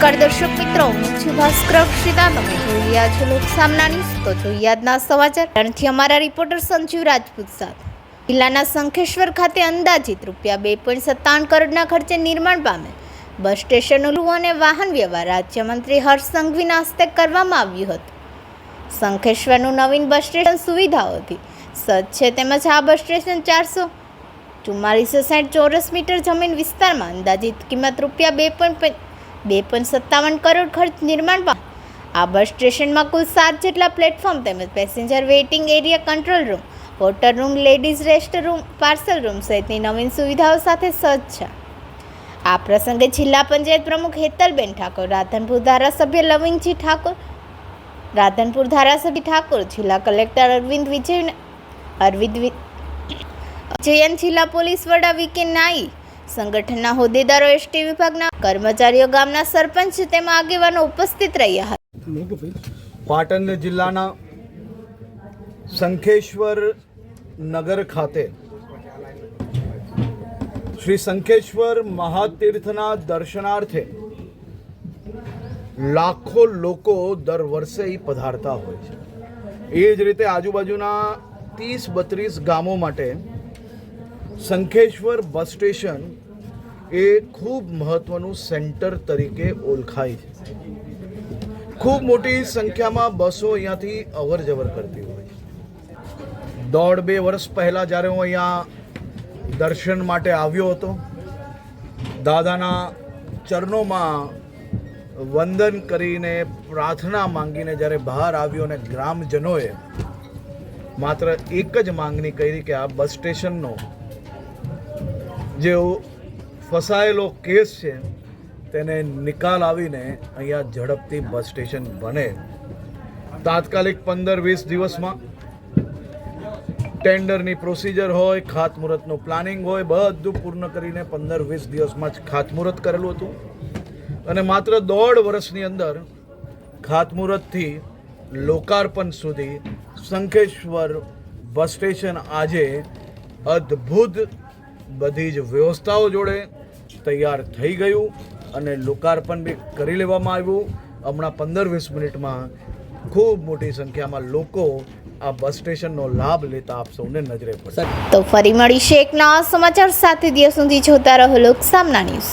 નમસ્કાર દર્શક મિત્રો, હું છું ભાસ્કર અક્ષિતા. તમે જોઈ રહ્યા છો લોક સામનાની તો જોઈએ આજના સમાચાર. ત્યારથી અમારા રિપોર્ટર સંજીવ રાજપૂત સાથે. જિલ્લાના શંખેશ્વર ખાતે અંદાજિત રૂપિયા બે પોઈન્ટ સત્તાવન કરોડના ખર્ચે નિર્માણ પામે. બસ સ્ટેશનનું અને વાહન વ્યવહાર રાજ્યમંત્રી હર્ષ સંઘવીના હસ્તે કરવામાં આવ્યું હતું. શંખેશ્વરનું નવીન બસ સ્ટેશન સુવિધાઓથી સજ્જ છે તેમજ આ બસ સ્ટેશન ચારસો ચુમ્માલીસો સાઠ ચોરસ મીટર જમીન વિસ્તારમાં અંદાજિત કિંમત રૂપિયા બે પોઈન્ટ બે પોઈન્ટ સત્તાવન કરોડ ખર્ચ નિર્માણ આ બસ સ્ટેશનમાં કુલ સાત જેટલા પ્લેટફોર્મ તેમજ passenger waiting area control room water room, ladies rest room, parcel room સહિતની નવીન સુવિધાઓ સાથે સજ્જ છે. આ પ્રસંગે જિલ્લા પંચાયત પ્રમુખ હેતલબેન ઠાકોર, રાધનપુર ધારાસભ્ય લવિંગજી ઠાકોર, રાધનપુર ધારાસભ્ય ઠાકોર, જિલ્લા કલેક્ટર અરવિંદ વિજય, અરવિંદ વિ- જયંત જિલ્લા પોલીસ વડા વીકે નાઈ સંગઠનના હોદ્દેદારો એસટી વિભાગના કર્મચારીઓ ગામના સરપંચ તેમાં આગેવાનો ઉપસ્થિત રહ્યા હતા. પાટણ જિલ્લાના શંખેશ્વર નગર ખાતે શ્રી શંખેશ્વર મહાતીર્થના દર્શનાર્થે લાખો લોકો દર વર્ષે પધારતા હોય છે. એ જ રીતે આજુબાજુના ત્રીસ બત્રીસ ગામો માટે શંખેશ્વર બસ સ્ટેશન એ ખૂબ મહત્ત્વનું સેન્ટર તરીકે ઓળખાય છે. ખૂબ મોટી સંખ્યામાં બસો અહીંયાથી અવર જવર કરતી હોય દોઢ બે વર્ષ પહેલાં જ્યારે હું અહીંયા દર્શન માટે આવ્યો હતો, દાદાના ચરણોમાં વંદન કરીને પ્રાર્થના માંગીને જ્યારે બહાર આવ્યો અને ગ્રામજનોએ માત્ર એક જ માંગણી કરી કે આ બસ સ્ટેશનનો જે ફસાયેલો કેસ છે, તેને નિકાલ આવીને અહીંયા ઝડપથી બસ સ્ટેશન બને. તાત્કાલિક પંદર વીસ દિવસમાં ટેન્ડરની પ્રોસિજર હોય, ખાતમુહૂર્તનું પ્લાનિંગ હોય, બધું પૂર્ણ કરીને પંદર વીસ દિવસમાં જ ખાતમુહૂર્ત કરેલું હતું. અને માત્ર દોઢ વર્ષની અંદર ખાતમુહૂર્તથી લોકાર્પણ સુધી શંખેશ્વર બસ સ્ટેશન આજે અદ્ભુત બધી જ વ્યવસ્થાઓ જોડે તૈયાર થઈ ગયું અને લોકાર્પણ બી કરી લેવામાં આવ્યું. હમણાં પંદર વીસ મિનિટમાં ખૂબ મોટી સંખ્યામાં લોકો આ બસ સ્ટેશનનો લાભ લેતા આપ સૌને નજરે પડશે. તો ફરી મળીશું એક નવા સમાચાર સાથે. દિવસ સુધી જોતા રહો લોક સામના ન્યૂઝ.